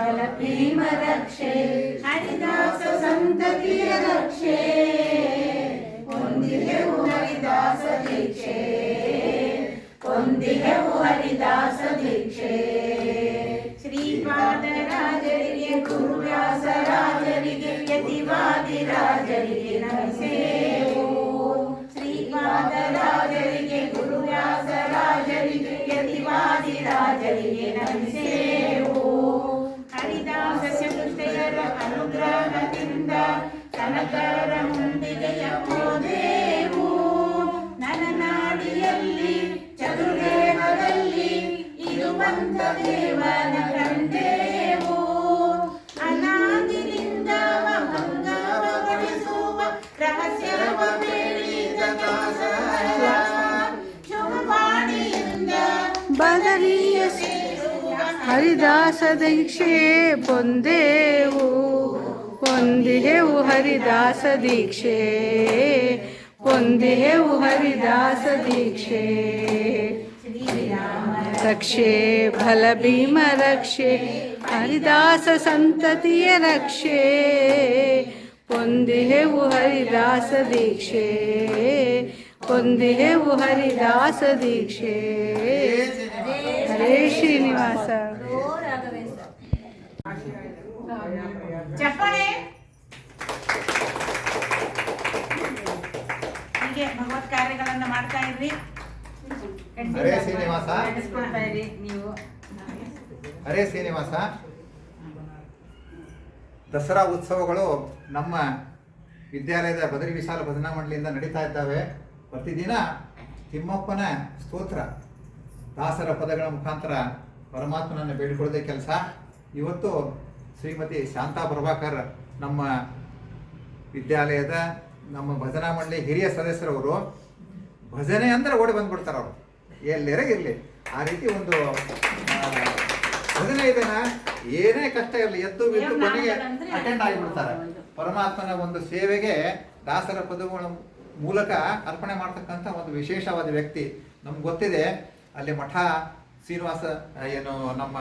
ಬಲ ಭೀಮ ರಕ್ಷೆ ಹರಿದಾಸ ಸಂತತಿಯ ರಕ್ಷೆ ಹೊಂದಿದೆವು ಹರಿದಾಸ ದೀಕ್ಷೆ ಹೊಂದಿದೆವು ಹರಿದಾಸ ದೀಕ್ಷೆ ಶ್ರೀಪಾದರಾಜರಿಗೆ ಗುರುವ್ಯಾಸರಾಜರಿಗೆ ಯತಿವಾದಿರಾಜರಿಗೆ ನಮಿಸೇವು ಕನಕರ ಮುಂದಿದೆಯ ಓದೇವು ನನ್ನ ನಾಡಿಯಲ್ಲಿ ಚತುರ್ವೇದದಲ್ಲಿ ಇರುವಂತ ದೇವನ ಕಂಡೆವು. ಅನಾದಿನಿಂದ ಭಂಗವಗೊಳಿಸುವ ರಹಸ್ಯವ ಬೇಡಿದ ಬದಲಿಯ ಹರಿದಾಸ ದೀಕ್ಷೆ ಪೊಂದೇವು. ಪೊಂದಿಹೆವು ಹರಿದಾಸ ದೀಕ್ಷೆ ಪೊಂದಿಹೆವು ಹರಿದಾಸ ದೀಕ್ಷೆ ಶ್ರೀರಾಮ ರಕ್ಷೆ ಬಲ ಭೀಮ ರಕ್ಷೆ ಹರಿದಾಸ ಸಂತತಿಯ ರಕ್ಷೆ ಪೊಂದಿಹೆವು ಹರಿದಾಸ ದೀಕ್ಷೆ ಪೊಂದಿಹೆವು ಹರಿದಾಸ ದೀಕ್ಷೆ ಹರೇ ಶ್ರೀನಿವಾಸ ಚಪ್ಪಳೆ ಹೀಗೆ ಭಗವತ್ ಕಾರ್ಯಗಳನ್ನ ಮಾಡ್ತಾ ಇರ್ರಿ ಹರೇ ಶ್ರೀನಿವಾಸ. ನಡೆಸ್ಕೊಳ್ತಾ ಇರಿ ನೀವು. ಹರೇ ಶ್ರೀನಿವಾಸ. ದಸರಾ ಉತ್ಸವಗಳು ನಮ್ಮ ವಿದ್ಯಾಲಯದ ಬದರಿ ವಿಶಾಲ ಭಜನಾ ಮಂಡಳಿಯಿಂದ ನಡೀತಾ ಇದ್ದಾವೆ. ಪ್ರತಿದಿನ ತಿಮ್ಮಪ್ಪನ ಸ್ತೋತ್ರ. ದಾಸರ ಪದಗಳ ಮುಖಾಂತರ ಪರಮಾತ್ಮನನ್ನು ಬೇಡಿಕೊಳ್ಳದೆ ಕೆಲಸ. ಇವತ್ತು ಶ್ರೀಮತಿ ಶಾಂತಾ ಪ್ರಭಾಕರ್ ನಮ್ಮ ವಿದ್ಯಾಲಯದ ನಮ್ಮ ಭಜನಾ ಮಂಡಳಿ ಹಿರಿಯ ಸದಸ್ಯರವರು. ಭಜನೆ ಅಂದ್ರೆ ಓಡಿ ಬಂದ್ಬಿಡ್ತಾರೆ ಅವರು. ಎಲ್ಲರೇ ಇರಲಿ. ಆ ರೀತಿ ಒಂದು ಭಜನೆ ಇದನ್ನ ಏನೇ ಕಷ್ಟ ಇರಲಿ ಎದ್ದು ಬಿದ್ದು ಕೊನೆಗೆ ಅಟೆಂಡ್ ಆಗಿಬಿಡ್ತಾರೆ. ಪರಮಾತ್ಮನ ಒಂದು ಸೇವೆಗೆ ದಾಸರ ಪದಗಳ ಮೂಲಕ ಅರ್ಪಣೆ ಮಾಡ್ತಕ್ಕಂಥ ಒಂದು ವಿಶೇಷವಾದ ವ್ಯಕ್ತಿ. ನಮ್ಗೆ ಗೊತ್ತಿದೆ ಅಲ್ಲಿ ಮಠ ಶ್ರೀನಿವಾಸ ಏನು ನಮ್ಮ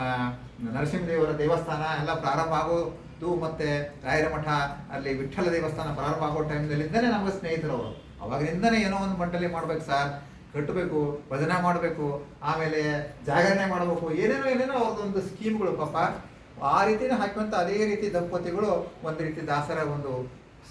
ನರಸಿಂಹದೇವರ ದೇವಸ್ಥಾನ ಎಲ್ಲ ಪ್ರಾರಂಭ ಆಗೋದು ಮತ್ತೆ ರಾಯರ ಮಠ ಅಲ್ಲಿ ವಿಠ್ಠಲ ದೇವಸ್ಥಾನ ಪ್ರಾರಂಭ ಆಗೋ ಟೈಮ್ನಲ್ಲಿಂದಾನೆ ನಮಗೆ ಅವರು. ಅವಾಗಿನಿಂದನೇ ಏನೋ ಒಂದು ಮಂಡಳಿ ಮಾಡ್ಬೇಕು ಸರ್ ಕಟ್ಟಬೇಕು, ಭಜನೆ ಮಾಡಬೇಕು, ಆಮೇಲೆ ಜಾಗರಣೆ ಮಾಡಬೇಕು, ಏನೇನೋ ಏನೇನೋ ಅವ್ರದ್ದೊಂದು ಸ್ಕೀಮ್ಗಳು ಪಾಪ. ಆ ರೀತಿನೇ ಹಾಕುವಂತ ಅದೇ ರೀತಿ ದಂಪತಿಗಳು ಒಂದು ರೀತಿ ದಾಸರ ಒಂದು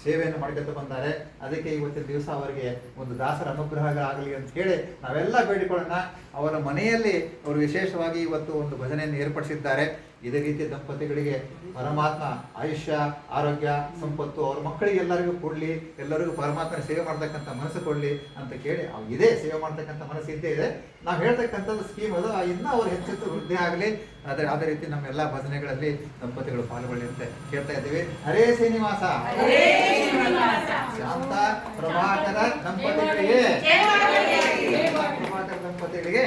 ಸೇವೆಯನ್ನು ಮಾಡಿಕೊಳ್ತಾ ಬಂದಾರೆ. ಅದಕ್ಕೆ ಇವತ್ತಿನ ದಿವಸ ಅವರಿಗೆ ಒಂದು ದಾಸರ ಅನುಗ್ರಹಗಳಾಗಲಿ ಅಂತ ಹೇಳಿ ನಾವೆಲ್ಲ ಬೇಡಿಕೊಳ್ಳೋಣ. ಅವರ ಮನೆಯಲ್ಲಿ ಅವರು ವಿಶೇಷವಾಗಿ ಇವತ್ತು ಒಂದು ಭಜನೆಯನ್ನು ಏರ್ಪಡಿಸಿದ್ದಾರೆ. ಇದೇ ರೀತಿ ದಂಪತಿಗಳಿಗೆ ಪರಮಾತ್ಮ ಆಯುಷ್ಯ ಆರೋಗ್ಯ ಸಂಪತ್ತು ಅವ್ರ ಮಕ್ಕಳಿಗೆ ಎಲ್ಲರಿಗೂ ಕೊಡ್ಲಿ ಎಲ್ಲರಿಗೂ ಪರಮಾತ್ಮನ ಸೇವೆ ಮಾಡ್ತಕ್ಕಂಥ ಮನಸ್ಸು ಕೊಡ್ಲಿ ಅಂತ ಕೇಳಿ ಅವ್ರು ಇದೇ ಸೇವೆ ಮಾಡ್ತಕ್ಕಂಥ ಮನಸ್ಸು ಇದ್ದೇ ಇದೆ. ನಾವು ಹೇಳ್ತಕ್ಕಂಥದ್ದು ಸ್ಕೀಮ್ ಅದು ಇನ್ನೂ ಅವ್ರು ಹೆಚ್ಚೆಚ್ಚು ವೃದ್ಧಿ ಆಗಲಿ ಅದೇ ಅದೇ ರೀತಿ ನಮ್ಮೆಲ್ಲ ಭಜನೆಗಳಲ್ಲಿ ದಂಪತಿಗಳು ಪಾಲ್ಗೊಳ್ಳಿ ಅಂತ ಕೇಳ್ತಾ ಇದ್ದೀವಿ. ಹರೇ ಶ್ರೀನಿವಾಸ. ಶಾಂತ ಪ್ರಭಾಕರ ದಂಪತಿಗಳಿಗೆ. ಪ್ರಭಾಕರ ದಂಪತಿಗಳಿಗೆ.